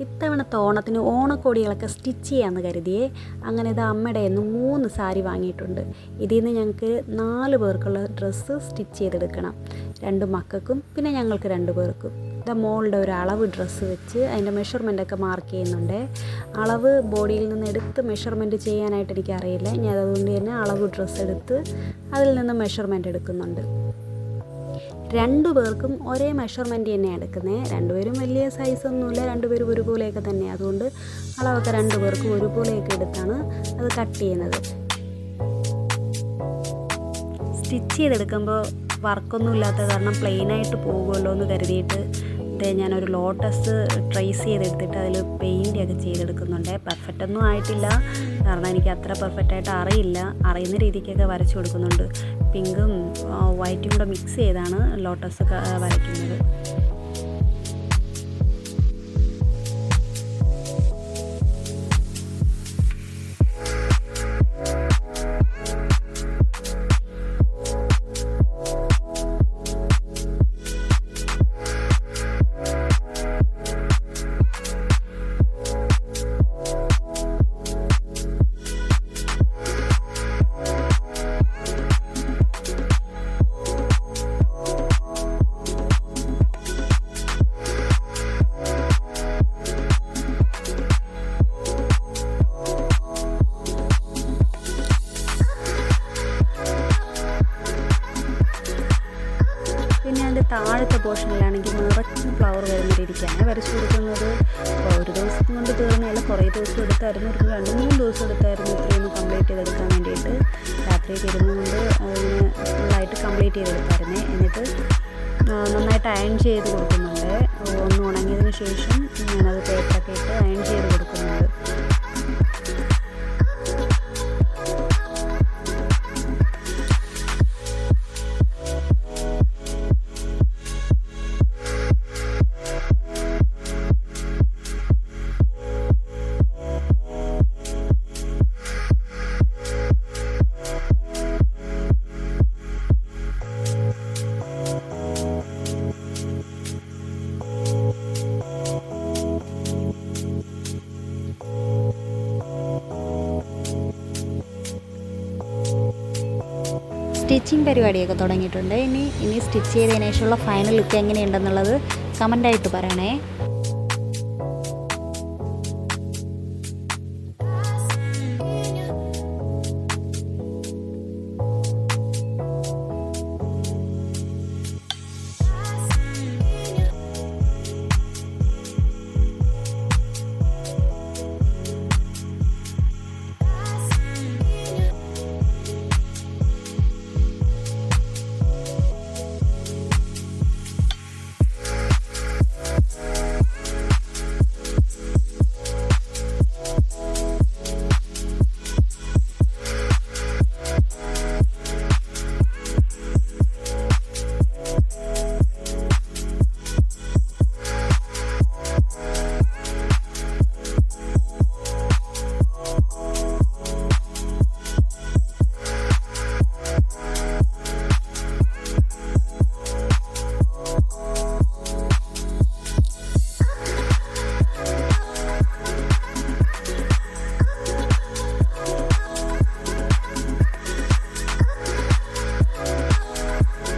ഇത്തവണത്തെ ഓണത്തിന് ഓണക്കോടികളൊക്കെ സ്റ്റിച്ച് ചെയ്യാമെന്ന് കരുതിയേ. അങ്ങനെ ഇത് അമ്മയുടെ നിന്ന് മൂന്ന് സാരി വാങ്ങിയിട്ടുണ്ട്. ഇതിൽ നിന്ന് ഞങ്ങൾക്ക് നാല് പേർക്കുള്ള ഡ്രസ്സ് സ്റ്റിച്ച് ചെയ്തെടുക്കണം. രണ്ട് മക്കൾക്കും പിന്നെ ഞങ്ങൾക്ക് രണ്ട് പേർക്കും. ഇതാ മോളുടെ ഒരു അളവ് ഡ്രസ്സ് വെച്ച് അതിന്റെ മെഷർമെന്റൊക്കെ മാർക്ക് ചെയ്യുന്നുണ്ട്. അളവ് ബോഡിയിൽ നിന്ന് എടുത്ത് മെഷർമെന്റ് ചെയ്യാനായിട്ട് എനിക്കറിയില്ല. ഞാൻ അതുകൊണ്ട് തന്നെ അളവ് ഡ്രസ്സ് എടുത്ത് അതിൽ നിന്ന് മെഷർമെന്റ് എടുക്കുന്നുണ്ട്. രണ്ടു പേർക്കും ഒരേ മെഷർമെന്റ് തന്നെയാണ് എടുക്കുന്നത് രണ്ടുപേരും വലിയ സൈസൊന്നുമില്ല രണ്ടുപേരും ഒരുപോലെയൊക്കെ തന്നെ അതുകൊണ്ട് അളവൊക്കെ രണ്ടു പേർക്കും ഒരുപോലെയൊക്കെ എടുത്താണ് അത് കട്ട് ചെയ്യുന്നത്. സ്റ്റിച്ച് ചെയ്തെടുക്കുമ്പോൾ വർക്കൊന്നും ഇല്ലാത്ത കാരണം പ്ലെയിനായിട്ട് പോകുമല്ലോ എന്ന് കരുതിയിട്ട് ഇത് ഞാനൊരു ലോട്ടസ് ട്രേസ് ചെയ്തെടുത്തിട്ട് അതിൽ പെയിന്റ് ഒക്കെ ചെയ്തെടുക്കുന്നുണ്ട്. പെർഫെക്റ്റ് ഒന്നും ആയിട്ടില്ല. കാരണം എനിക്ക് അത്ര പെർഫെക്റ്റ് ആയിട്ട് അറിയില്ല. അറിയുന്ന രീതിക്കൊക്കെ വരച്ചു കൊടുക്കുന്നുണ്ട്. പിങ്കും വൈറ്റും കൂടെ മിക്സ് ചെയ്താണ് ലോട്ടസ് വരയ്ക്കുന്നത്. താഴത്തെ പോർഷനിലാണെങ്കിൽ നിറച്ച് ഫ്ലവർ വരുന്ന രീതിക്കാണ് വരച്ചു കൊടുക്കുന്നത് ഒരു ദിവസം കൊണ്ട് തീർന്നതല്ല കുറേ ദിവസം എടുത്തായിരുന്നു. ഒരു രണ്ട് മൂന്ന് ദിവസം എടുത്തായിരുന്നു ഇത്രയൊന്ന് കംപ്ലീറ്റ് ചെയ്തെടുക്കാൻ വേണ്ടിയിട്ട്. രാത്രിയൊക്കെ ഇരുന്നുകൊണ്ട് അതിന് ഫുള്ളായിട്ട് കംപ്ലീറ്റ് ചെയ്തെടുത്തായിരുന്നേ. എന്നിട്ട് നന്നായിട്ട് അയൺ ചെയ്ത് കൊടുക്കുന്നുണ്ട്. ഒന്ന് ഉണങ്ങിയതിന് ശേഷം ഞാനത് പേപ്പറൊക്കെ ഇട്ട് അയൺ ചെയ്ത് കൊടുക്കുന്നുണ്ട്. സ്റ്റിച്ചിങ് പരിപാടിയൊക്കെ തുടങ്ങിയിട്ടുണ്ട്. ഇനി ഇനി സ്റ്റിച്ച് ചെയ്തതിന് ശേഷമുള്ള ഫൈനൽ ലുക്ക് എങ്ങനെയുണ്ടെന്നുള്ളത് കമന്റായിട്ട് പറയണേ.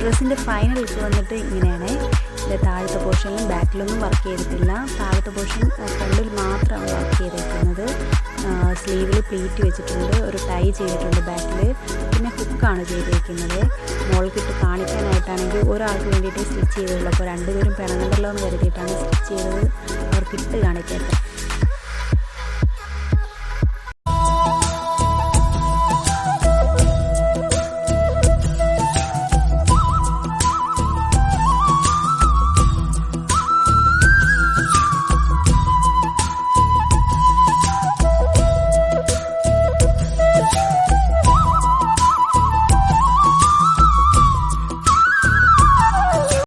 ഡ്രസ്സിന്റെ ഫൈനൽ ലുക്ക് വന്നിട്ട് ഇങ്ങനെയാണ്. ഇതിന്റെ താഴത്തെ പോർഷനിലും ബാക്കിലൊന്നും വർക്ക് ചെയ്തിട്ടില്ല. താഴത്തെ പോർഷൻ ഫ്രണ്ടിൽ മാത്രമാണ് വർക്ക് ചെയ്തിരിക്കുന്നത് സ്ലീവിൽ പ്ലീറ്റ് വെച്ചിട്ടുണ്ട്. ഒരു ടൈ ചെയ്തിട്ടുണ്ട് ബാക്കിൽ പിന്നെ ഹുക്കാണ് ചെയ്തിരിക്കുന്നത് മോൾക്കിട്ട് കാണിക്കാനായിട്ടാണെങ്കിൽ ഒരാൾക്ക് വേണ്ടിയിട്ട് സ്റ്റിച്ച് ചെയ്തുള്ളൂ അപ്പോൾ രണ്ടുപേരും പിണങ്ങണ്ടല്ലോ എന്ന് കരുതിയിട്ടാണ് സ്റ്റിച്ച് ചെയ്തത്. അവർ കിട്ട്